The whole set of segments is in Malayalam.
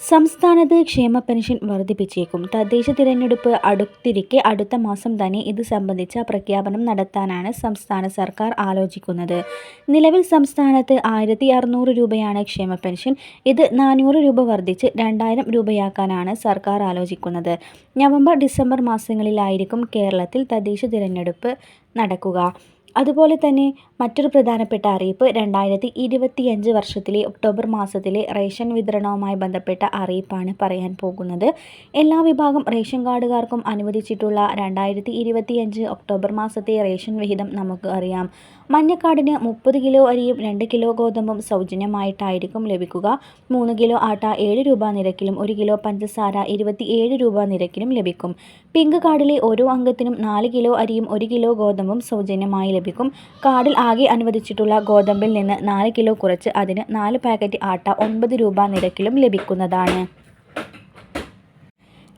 സംസ്ഥാനത്ത് ക്ഷേമ പെൻഷൻ വർദ്ധിപ്പിച്ചേക്കും. തദ്ദേശ തിരഞ്ഞെടുപ്പ് അടുത്തിരിക്കെ അടുത്ത മാസം തന്നെ ഇത് സംബന്ധിച്ച പ്രഖ്യാപനം നടത്താനാണ് സംസ്ഥാന സർക്കാർ ആലോചിക്കുന്നത്. നിലവിൽ സംസ്ഥാനത്ത് ആയിരത്തി അറുന്നൂറ് രൂപയാണ് ക്ഷേമ പെൻഷൻ. ഇത് നാനൂറ് രൂപ വർദ്ധിച്ച് രണ്ടായിരം രൂപയാക്കാനാണ് സർക്കാർ ആലോചിക്കുന്നത്. നവംബർ ഡിസംബർ മാസങ്ങളിലായിരിക്കും കേരളത്തിൽ തദ്ദേശ തിരഞ്ഞെടുപ്പ് നടക്കുക. അതുപോലെ തന്നെ മറ്റൊരു പ്രധാനപ്പെട്ട അറിയിപ്പ് രണ്ടായിരത്തി ഇരുപത്തിയഞ്ച് വർഷത്തിലെ ഒക്ടോബർ മാസത്തിലെ റേഷൻ വിതരണവുമായി ബന്ധപ്പെട്ട അറിയിപ്പാണ് പറയാൻ പോകുന്നത്. എല്ലാ വിഭാഗം റേഷൻ കാർഡുകാർക്കും അനുവദിച്ചിട്ടുള്ള രണ്ടായിരത്തി ഇരുപത്തിയഞ്ച് ഒക്ടോബർ മാസത്തെ റേഷൻ വിഹിതം നമുക്ക് അറിയാം. മഞ്ഞക്കാടിന് മുപ്പത് കിലോ അരിയും രണ്ട് കിലോ ഗോതമ്പും സൗജന്യമായിട്ടായിരിക്കും ലഭിക്കുക. മൂന്ന് കിലോ ആട്ട ഏഴ് രൂപ നിരക്കിലും ഒരു കിലോ പഞ്ചസാര ഇരുപത്തി ഏഴ് രൂപ നിരക്കിലും ലഭിക്കും. പിങ്ക് കാർഡിലെ ഓരോ അംഗത്തിനും നാല് കിലോ അരിയും ഒരു കിലോ ഗോതമ്പും സൗജന്യമായി ലഭിക്കും. കാർഡിൽ ആകെ അനുവദിച്ചിട്ടുള്ള ഗോതമ്പിൽ നിന്ന് നാല് കിലോ കുറച്ച് അതിന് നാല് പാക്കറ്റ് ആട്ട ഒൻപത് രൂപ നിരക്കിലും ലഭിക്കുന്നതാണ്.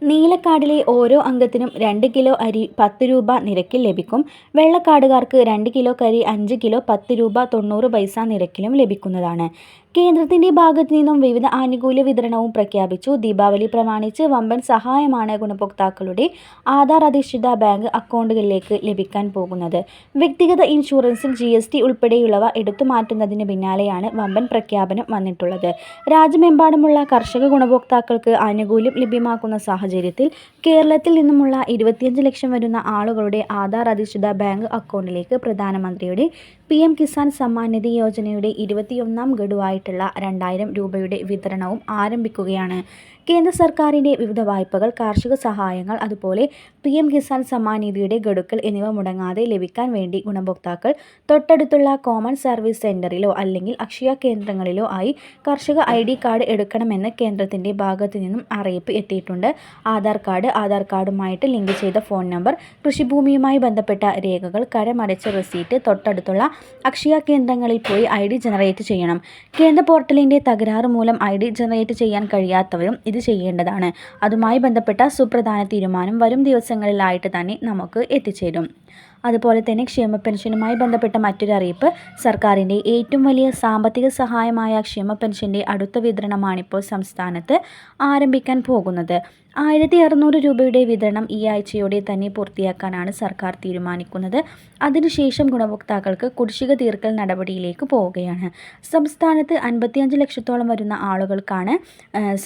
നീലക്കാടിലെ ഓരോ അംഗത്തിനും രണ്ട് കിലോ അരി പത്ത് രൂപ നിരക്കിൽ ലഭിക്കും. വെള്ളക്കാടുകാർക്ക് രണ്ട് കിലോ കരി അഞ്ച് കിലോ പത്ത് രൂപ തൊണ്ണൂറ് പൈസ നിരക്കിലും ലഭിക്കുന്നതാണ്. കേന്ദ്രത്തിന്റെ ഭാഗത്തു നിന്നും വിവിധ ആനുകൂല്യ വിതരണവും പ്രഖ്യാപിച്ചു. ദീപാവലി പ്രമാണിച്ച് വമ്പൻ സഹായമാണ് ഗുണഭോക്താക്കളുടെ ആധാർ അധിഷ്ഠിത ബാങ്ക് അക്കൗണ്ടുകളിലേക്ക് ലഭിക്കാൻ പോകുന്നത്. വ്യക്തിഗത ഇൻഷുറൻസിൽ ജി എസ് ടി ഉൾപ്പെടെയുള്ളവ എടുത്തുമാറ്റുന്നതിന് പിന്നാലെയാണ് വമ്പൻ പ്രഖ്യാപനം വന്നിട്ടുള്ളത്. രാജ്യമെമ്പാടുമുള്ള കർഷക ഗുണഭോക്താക്കൾക്ക് ആനുകൂല്യം ലഭ്യമാക്കുന്ന സാഹചര്യത്തിൽ കേരളത്തിൽ നിന്നുമുള്ള ഇരുപത്തിയഞ്ച് ലക്ഷം വരുന്ന ആളുകളുടെ ആധാർ അധിഷ്ഠിത ബാങ്ക് അക്കൗണ്ടിലേക്ക് പ്രധാനമന്ത്രിയുടെ പി എം കിസാൻ സമ്മാൻ നിധി യോജനയുടെ ഇരുപത്തിയൊന്നാം ഗഡുവായിട്ടുള്ള രണ്ടായിരം രൂപയുടെ വിതരണവും ആരംഭിക്കുകയാണ്. കേന്ദ്ര സർക്കാരിന്റെ വിവിധ വായ്പകൾ കാർഷിക സഹായങ്ങൾ അതുപോലെ പി എം കിസാൻ സമ്മാൻ നിധിയുടെ ഗഡുക്കൾ എന്നിവ മുടങ്ങാതെ ലഭിക്കാൻ വേണ്ടി ഗുണഭോക്താക്കൾ തൊട്ടടുത്തുള്ള കോമൺ സർവീസ് സെന്ററിലോ അല്ലെങ്കിൽ അക്ഷയ കേന്ദ്രങ്ങളിലോ ആയി കർഷക ഐ ഡി കാർഡ് എടുക്കണമെന്ന് കേന്ദ്രത്തിന്റെ ഭാഗത്തു നിന്നും അറിയിപ്പ് എത്തിയിട്ടുണ്ട്. ആധാർ കാർഡ് ആധാർ കാർഡുമായിട്ട് ലിങ്ക് ചെയ്ത ഫോൺ നമ്പർ കൃഷിഭൂമിയുമായി ബന്ധപ്പെട്ട രേഖകൾ കരമടച്ച റെസീറ്റ് തൊട്ടടുത്തുള്ള അക്ഷയ കേന്ദ്രങ്ങളിൽ പോയി ഐ ഡി ജനറേറ്റ് ചെയ്യണം. കേന്ദ്ര പോർട്ടലിന്റെ തകരാറ് മൂലം ഐ ഡി ജനറേറ്റ് ചെയ്യാൻ കഴിയാത്തവരും ഇത് ചെയ്യേണ്ടതാണ്. അതുമായി ബന്ധപ്പെട്ട സുപ്രധാന തീരുമാനം വരും ദിവസങ്ങളിലായിട്ട് തന്നെ നമുക്ക് എത്തിച്ചേരും. അതുപോലെ തന്നെ ക്ഷേമ പെൻഷനുമായി ബന്ധപ്പെട്ട മറ്റൊരു അറിയിപ്പ്. സർക്കാരിന്റെ ഏറ്റവും വലിയ സാമ്പത്തിക സഹായമായ ക്ഷേമ പെൻഷന്റെ അടുത്ത വിതരണമാണിപ്പോൾ സംസ്ഥാനത്ത് ആരംഭിക്കാൻ പോകുന്നത്. ആയിരത്തി അറുന്നൂറ് രൂപയുടെ വിതരണം ഈ ആഴ്ചയോടെ തന്നെ പൂർത്തിയാക്കാനാണ് സർക്കാർ തീരുമാനിക്കുന്നത്. അതിനുശേഷം ഗുണഭോക്താക്കൾക്ക് കുടിശ്ശിക തീർക്കൽ നടപടിയിലേക്ക് പോവുകയാണ്. സംസ്ഥാനത്ത് അൻപത്തിയഞ്ച് ലക്ഷത്തോളം വരുന്ന ആളുകൾക്കാണ്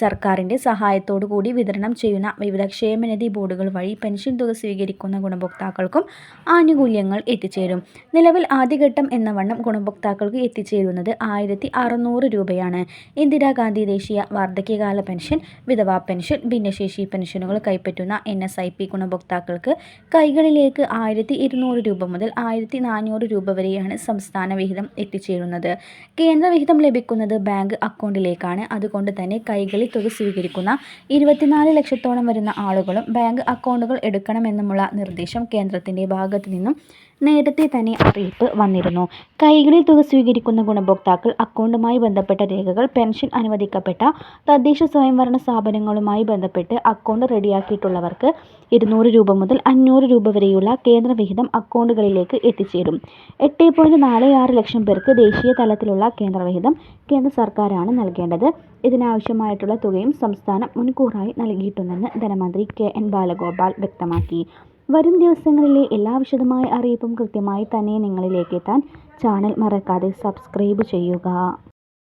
സർക്കാരിന്റെ സഹായത്തോടു കൂടി വിതരണം ചെയ്യുന്ന വിവിധ ക്ഷേമനിധി ബോർഡുകൾ വഴി പെൻഷൻ തുക സ്വീകരിക്കുന്ന ഗുണഭോക്താക്കൾക്കും ആനുകൂല്യങ്ങൾ എത്തിച്ചേരും. നിലവിൽ ആദ്യഘട്ടം എന്ന വണ്ണം ഗുണഭോക്താക്കൾക്ക് എത്തിച്ചേരുന്നത് ആയിരത്തി അറുന്നൂറ് രൂപയാണ് ഇന്ദിരാഗാന്ധി ദേശീയ വാർദ്ധക്യകാല പെൻഷൻ വിധവാ പെൻഷൻ ഭിന്നശേഷി പെൻഷനുകൾ കൈപ്പറ്റുന്ന എൻ എസ് ഐ പി ഗുണഭോക്താക്കൾക്ക് കൈകളിലേക്ക് ആയിരത്തി ഇരുന്നൂറ് രൂപ മുതൽ ആയിരത്തി നാനൂറ് രൂപ വരെയാണ് സംസ്ഥാന വിഹിതം എത്തിച്ചേരുന്നത്. കേന്ദ്ര വിഹിതം ലഭിക്കുന്നത് ബാങ്ക് അക്കൗണ്ടിലേക്കാണ്. അതുകൊണ്ട് തന്നെ കൈകളിൽ തുക സ്വീകരിക്കുന്ന ഇരുപത്തിനാല് ലക്ഷത്തോളം വരുന്ന ആളുകളും ബാങ്ക് അക്കൗണ്ടുകൾ എടുക്കണമെന്നുമുള്ള നിർദ്ദേശം കേന്ദ്രത്തിന്റെ ഭാഗത്തു നിന്നും നേരത്തെ തന്നെ അറിയിപ്പ് വന്നിരുന്നു. കൈകളിൽ തുക സ്വീകരിക്കുന്ന ഗുണഭോക്താക്കൾ അക്കൗണ്ടുമായി ബന്ധപ്പെട്ട രേഖകൾ പെൻഷൻ അനുവദിക്കപ്പെട്ട തദ്ദേശ സ്വയംഭരണ സ്ഥാപനങ്ങളുമായി ബന്ധപ്പെട്ട് അക്കൗണ്ട് റെഡിയാക്കിയിട്ടുള്ളവർക്ക് ഇരുന്നൂറ് രൂപ മുതൽ അഞ്ഞൂറ് രൂപ വരെയുള്ള കേന്ദ്രവിഹിതം അക്കൗണ്ടുകളിലേക്ക് എത്തിച്ചേരും. എട്ട് പോയിന്റ് നാല് ആറ് ലക്ഷം പേർക്ക് ദേശീയ തലത്തിലുള്ള കേന്ദ്രവിഹിതം കേന്ദ്ര സർക്കാരാണ് നൽകേണ്ടത്. ഇതിനാവശ്യമായിട്ടുള്ള തുകയും സംസ്ഥാനം മുൻകൂറായി നൽകിയിട്ടുണ്ടെന്ന് ധനമന്ത്രി കെ എൻ ബാലഗോപാൽ വ്യക്തമാക്കി. വരും ദിവസങ്ങളിലെ എല്ലാ വിശദമായ അറിയിപ്പും കൃത്യമായി തന്നെ നിങ്ങളിലേക്ക് എത്താൻ ചാനൽ മറക്കാതെ സബ്സ്ക്രൈബ് ചെയ്യുക.